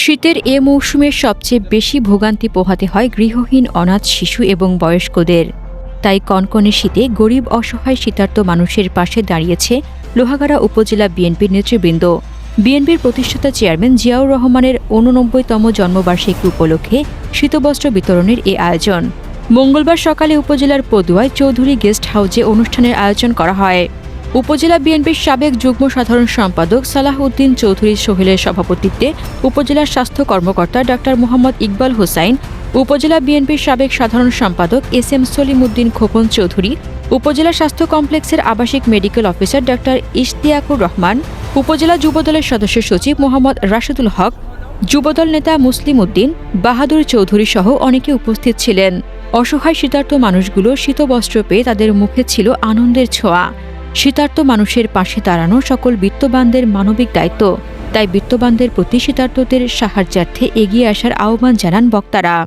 শীতের এ মৌসুমে সবচেয়ে বেশি ভোগান্তি পোহাতে হয় গৃহহীন অনাথ শিশু এবং বয়স্কদের। তাই কনকনে শীতে গরিব অসহায় শীতার্ত মানুষের পাশে দাঁড়িয়েছে লোহাগাড়া উপজেলা বিএনপির নেতৃবৃন্দ। বিএনপির প্রতিষ্ঠাতা চেয়ারম্যান জিয়াউর রহমানের ঊননব্বইতম জন্মবার্ষিকী উপলক্ষে শীতবস্ত্র বিতরণের এ আয়োজন। মঙ্গলবার সকালে উপজেলার পদুয়ায় চৌধুরী গেস্ট হাউসে অনুষ্ঠানের আয়োজন করা হয়। উপজেলা বিএনপির সাবেক যুগ্ম সাধারণ সম্পাদক সালাহ উদ্দিন চৌধুরী সোহেলের সভাপতিত্বে উপজেলার স্বাস্থ্য কর্মকর্তা ডাক্তার মোহাম্মদ ইকবাল হোসাইন, উপজেলা বিএনপির সাবেক সাধারণ সম্পাদক এস এম সলিমুদ্দিন খোকন চৌধুরী, উপজেলা স্বাস্থ্য কমপ্লেক্সের আবাসিক মেডিকেল অফিসার ডাক্তার ইশতিয়াকুর রহমান, উপজেলা যুবদলের সদস্য সচিব মোহাম্মদ রাশেদুল হক, যুবদল নেতা মুসলিম উদ্দিন, বাহাদুর চৌধুরী সহ অনেকে উপস্থিত ছিলেন। অসহায় শীতার্ত মানুষগুলো শীতবস্ত্র পেয়ে তাদের মুখে ছিল আনন্দের ছোঁয়া। শীতার্ত মানুষের পাশে দাঁড়ানো সকল বিত্তবানদের মানবিক দায়িত্ব। তাই বিত্তবানদের প্রতি শীতার্থদের সাহায্যার্থে এগিয়ে আসার আহ্বান জানান বক্তারা।